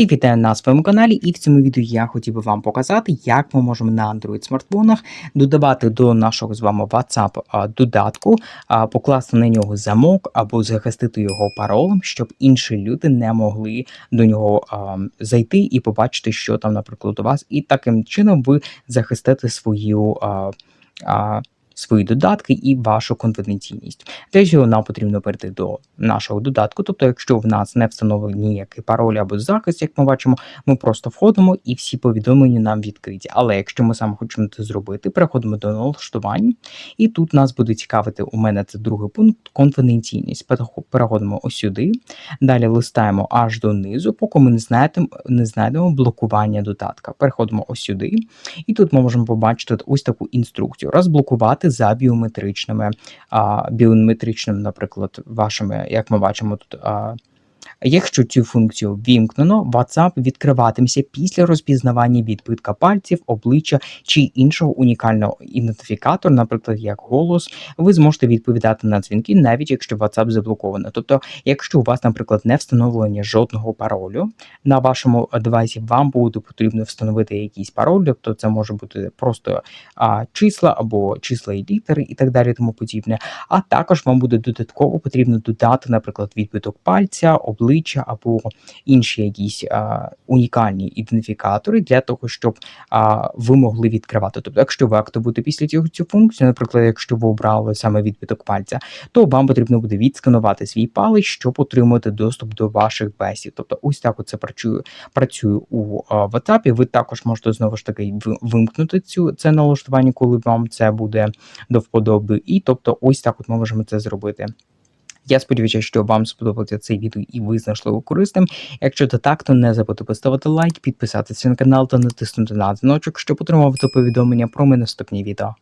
Всіх вітаю на своєму каналі, і в цьому відео я хотів би вам показати, як ми можемо на Android смартфонах додавати до нашого з вами WhatsApp додатку, покласти на нього замок або захистити його паролем, щоб інші люди не могли до нього зайти і побачити, що там, наприклад, у вас, і таким чином ви захистите свою. Свої додатки і вашу конфіденційність. Для цього нам потрібно перейти до нашого додатку. Тобто, якщо в нас не встановлений ніякий пароль або захист, як ми бачимо, ми просто входимо і всі повідомлення нам відкриті. Але якщо ми саме хочемо це зробити, переходимо до налаштувань, і тут нас буде цікавити. У мене це другий пункт конфіденційність. Переходимо ось сюди. Далі листаємо аж донизу, поки ми не знайдемо, не знайдемо блокування додатка. Переходимо ось сюди, і тут ми можемо побачити ось таку інструкцію: розблокувати за біометричними, а, біометричним, наприклад, вашими, як ми бачимо тут. А, Якщо цю функцію ввімкнено, WhatsApp відкриватиметься після розпізнавання відбитка пальців, обличчя чи іншого унікального ідентифікатора, наприклад, як голос, ви зможете відповідати на дзвінки, навіть якщо WhatsApp заблоковано. Тобто, якщо у вас, наприклад, не встановлення жодного паролю на вашому девайсі, вам буде потрібно встановити якийсь пароль, тобто це може бути просто а, числа або числа і літери і так далі, тому подібне. А також вам буде додатково потрібно додати, наприклад, відбиток пальця, обличчя або інші якісь а, унікальні ідентифікатори для того, щоб а, ви могли відкривати. Тобто, якщо ви активуєте після цього цю функцію, наприклад, якщо ви обрали саме відбиток пальця, то вам потрібно буде відсканувати свій палець, щоб отримати доступ до ваших бесід. Тобто, ось так це працює працює у а, WhatsApp. Ви також можете знову ж таки ви- вимкнути цю це налаштування, коли вам це буде до вподоби. І тобто, ось так от ми можемо це зробити. Я сподіваюся, що вам сподобався цей відео і ви знайшли його корисним. Якщо це так, то не забудьте поставити лайк, підписатися на канал та натиснути на дзвіночок, щоб отримувати повідомлення про мої наступні відео.